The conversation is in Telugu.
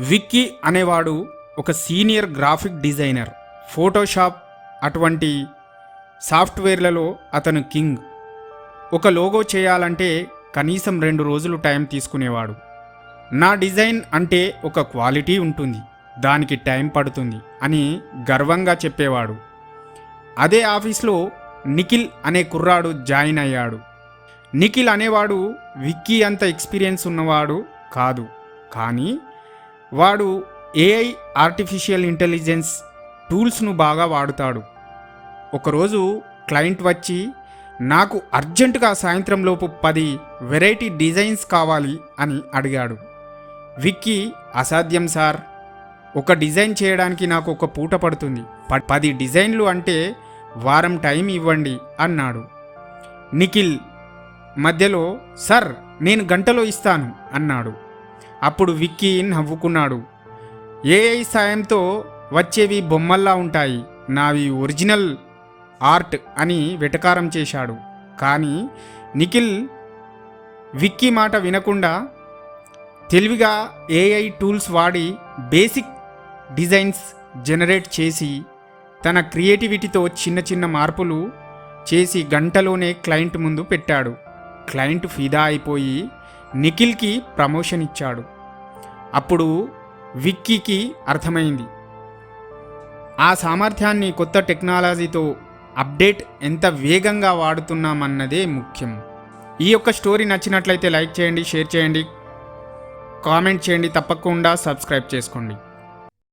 విక్కీ అనేవాడు ఒక సీనియర్ గ్రాఫిక్ డిజైనర్ ఫోటోషాప్ అటువంటి సాఫ్ట్వేర్లలో అతను కింగ్. ఒక లోగో చేయాలంటే కనీసం రెండు రోజులు టైం తీసుకునేవాడు. నా డిజైన్ అంటే ఒక క్వాలిటీ ఉంటుంది దానికి టైం పడుతుంది అని గర్వంగా చెప్పేవాడు. అదే ఆఫీస్లో నిఖిల్ అనే కుర్రాడు జాయిన్ అయ్యాడు. నిఖిల్ అనేవాడు విక్కీ అంత ఎక్స్పీరియన్స్ ఉన్నవాడు కాదు కానీ వాడు ఏఐ ఆర్టిఫిషియల్ ఇంటెలిజెన్స్ టూల్స్ను బాగా వాడుతాడు. ఒకరోజు క్లయింట్ వచ్చి నాకు అర్జెంటుగా సాయంత్రంలోపు పది వెరైటీ డిజైన్స్ కావాలి అని అడిగాడు. విక్కీ అసాధ్యం సార్. ఒక డిజైన్ చేయడానికి నాకు ఒక పూట పడుతుంది. ప- పది డిజైన్లు అంటే వారం టైం ఇవ్వండి అన్నాడు. నిఖిల్ మధ్యలో సార్ నేను గంటలో ఇస్తాను అన్నాడు. అప్పుడు విక్కీ నవ్వుకున్నాడు. ఏఐ సాయంతో వచ్చేవి బొమ్మల్లా ఉంటాయి. నావి ఒరిజినల్ ఆర్ట్ అని వెటకారం చేశాడు. కానీ నిఖిల్ విక్కీ మాట వినకుండా తెలివిగా ఏఐ టూల్స్ వాడి బేసిక్ డిజైన్స్ జనరేట్ చేసి తన క్రియేటివిటీతో చిన్న చిన్న మార్పులు చేసి గంటలోనే క్లయింట్ ముందు పెట్టాడు. క్లయింట్ ఫిదా అయిపోయి నిఖిల్కి ప్రమోషన్ ఇచ్చాడు. అప్పుడు విక్కీకి అర్థమైంది. ఆ సామర్థ్యాన్ని కొత్త టెక్నాలజీతో అప్డేట్ ఎంత వేగంగా వాడుతున్నామన్నదే ముఖ్యం. ఈ యొక్క స్టోరీ నచ్చినట్లయితే లైక్ చేయండి షేర్ చేయండి కామెంట్ చేయండి తప్పకుండా సబ్స్క్రైబ్ చేసుకోండి.